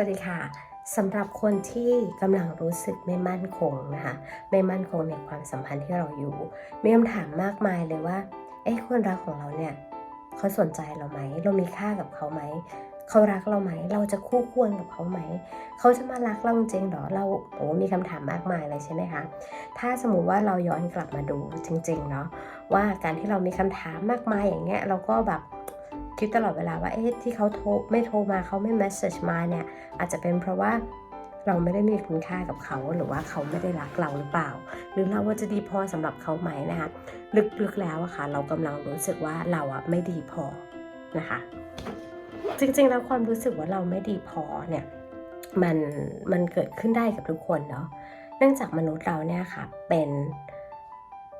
วัสดีค่ะสำหรับคนที่กำลังรู้สึกไม่มั่นคงนะคะไม่มั่นคงในความสัมพันธ์ที่เราอยู่ มีคำถามมากมายเลยว่าเอ๊ะคนรักของเราเนี่ยเขาสนใจเราไหม เรามีค่ากับเขาไหมเขารักเราไหม เราจะคู่ควรกับเขาไหม เขาจะมารักเราจริงหรอเราโอ้มีคำถามมากมายเลยใช่ไหมคะถ้าสมมุติว่าเราย้อนกลับมาดูจริงๆเนาะว่าการที่เรามีคำถามมากมายอย่างเงี้ยเราก็แบบ คิดตลอดเวลาว่าเอ๊ะที่เขาโทรไม่โทรมาเขาไม่เมสเซจมาเนี่ยอาจจะเป็นเพราะว่าเราไม่ได้มีคุณค่ากับเขาหรือว่าเขาไม่ได้รักเราหรือเปล่า หรือเราว่าจะดีพอสำหรับเขาไหมนะคะลึกๆแล้วอะค่ะ เรากำลังรู้สึกว่าเราอะไม่ดีพอนะคะ จริงๆแล้วความรู้สึกว่าเราไม่ดีพอเนี่ยมันมันเกิดขึ้นได้กับทุกคนเนาะเนื่องจากมนุษย์เราเนี่ยค่ะเป็น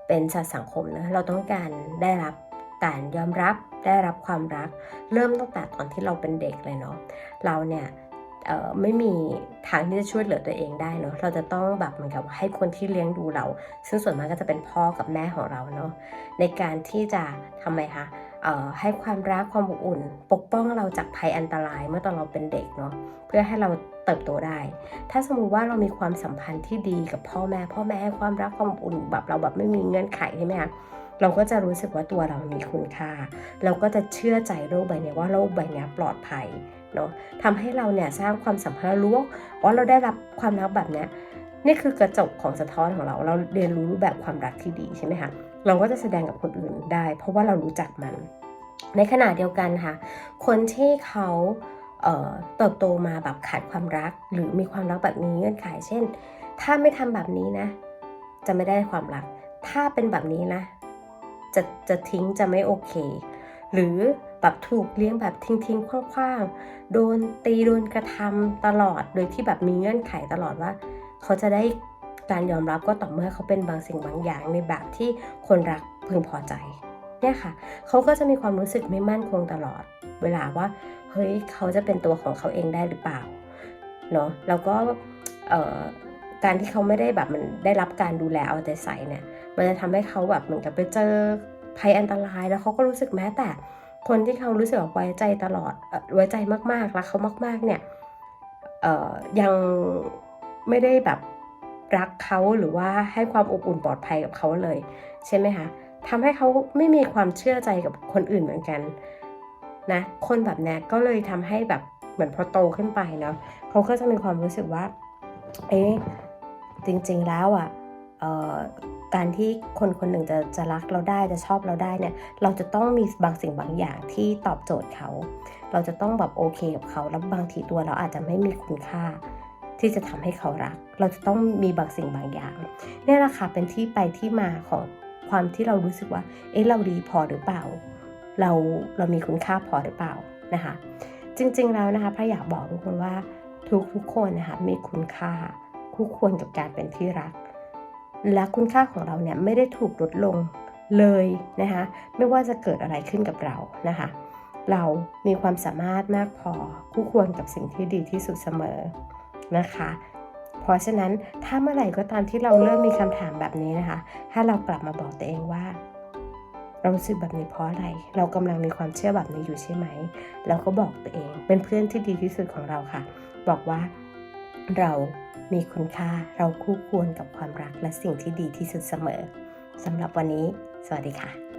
เป็นสัตว์สังคมนะเราต้องการได้รับ การยอมรับได้รับความรัก เริ่มตั้งแต่ตอนที่เราเป็นเด็กเลยเนาะเราเนี่ยไม่มีทางที่จะช่วยเหลือตัวเองได้เนาะ เราจะต้องแบบเหมือนกับให้คนที่เลี้ยงดูเรา ซึ่งส่วนมากก็จะเป็นพ่อกับแม่ของเราเนาะ ในการที่จะทำไมคะให้ความรักความอบอุ่น ปกป้องเราจากภัยอันตรายเมื่อตอนเราเป็นเด็กเนาะ เพื่อให้เราเติบโตได้ ถ้าสมมุติว่าเรามีความสัมพันธ์ที่ดีกับพ่อแม่ พ่อแม่ให้ความรักความอบอุ่นแบบเราแบบไม่มีเงื่อนไขใช่ไหมคะ เราก็จะรู้สึกว่าตัวเรามีคุณค่า เราก็จะเชื่อใจโลกใบนี้ว่าโลกใบนี้ปลอดภัยเนาะทำให้เราเนี่ยสร้างความสัมพันธ์รู้ว่าเราได้รับความรักแบบนี้นี่คือกระจกของสะท้อนของเรา เราเรียนรู้รูปแบบความรักที่ดีใช่ไหมคะเราก็จะแสดงกับคนอื่นได้ เพราะว่าเรารู้จักมัน ในขณะเดียวกันค่ะ คนที่เขาเเติบโตมาแบบขาดความรัก หรือมีความรักแบบมีเงื่อนไข เช่น ถ้าไม่ทำแบบนี้นะ จะไม่ได้ความรัก ถ้าเป็นแบบนี้นะ จะจะทิ้งจะไม่โอเค หรือแบบถูกเลี้ยงแบบทิ้งทิ้งคว้างๆ โดนตีโดนกระทำตลอด โดยที่แบบมีเงื่อนไขตลอดว่า เขาจะได้การยอมรับก็ต่อเมื่อเขาเป็นบางสิ่งบางอย่างในแบบที่คนรักพึงพอใจเนี่ยค่ะ เขาก็จะมีความรู้สึกไม่มั่นคงตลอด เวลาว่า เฮ้ย เขาจะเป็นตัวของเขาเองได้หรือเปล่า เนาะแล้วก็การที่เขาไม่ได้แบบมันได้รับการดูแลเอาใจใส่เนี่ย มันจะทำให้เขาแบบเหมือนกับไปเจอภัยอันตราย แล้วเขาก็รู้สึกแม้แต่ คนที่เขารู้สึกไว้ใจตลอดไว้ใจมากๆรักเขามาก ๆ เนี่ยเอ่อยังไม่ได้แบบรักเขาหรือว่าให้ความอบอุ่นปลอดภัยกับเขาเลย ใช่ไหมคะทำให้เขาไม่มีความเชื่อใจกับคนอื่นเหมือนกันนะคนแบบนี้ก็เลยทำให้แบบเหมือนพอโตขึ้นไปเนาะเขาก็จะมีความรู้สึกว่าเอ๊ะจริงๆแล้วอะเอ่อ การที่คนคนหนึ่งจะจะรักเราได้จะชอบเราได้เนี่ย เราจะต้องมีบางสิ่งบางอย่างที่ตอบโจทย์เขา เราจะต้องแบบโอเคกับเขาแล้วบางทีตัวเราอาจจะไม่มีคุณค่า ที่จะทำให้เขารัก เราจะต้องมีบางสิ่งบางอย่างนี่แหละค่ะเป็นที่ไปที่มาของความที่เรารู้สึกว่า เอ๊ะเราดีพอหรือเปล่า เราเรามีคุณค่าพอหรือเปล่านะคะ จริงๆแล้วนะคะพระอยากบอกทุกคนว่าทุกทุกๆคนนะคะมีคุณค่าคู่ควรกับการเป็นที่รัก และคุณค่าของเราเนี่ยไม่ได้ถูกลดลงเลยนะคะไม่ว่าจะเกิดอะไรขึ้นกับเรานะคะ เรามีความสามารถมากพอคู่ควรกับสิ่งที่ดีที่สุดเสมอนะคะ เพราะฉะนั้นถ้าเมื่อไหร่ก็ตามที่เราเริ่มมีคำถามแบบนี้นะคะ ถ้าเรากลับมาบอกตัวเองว่า เรารู้สึกแบบนี้เพราะอะไร เรากำลังมีความเชื่อแบบนี้อยู่ใช่ไหมแล้วก็บอกตัวเอง เป็นเพื่อนที่ดีที่สุดของเราค่ะ บอกว่าเรา มีคุณค่าเราคู่ควรกับความรักและสิ่งที่ดีที่สุดเสมอสำหรับวันนี้ สวัสดีค่ะ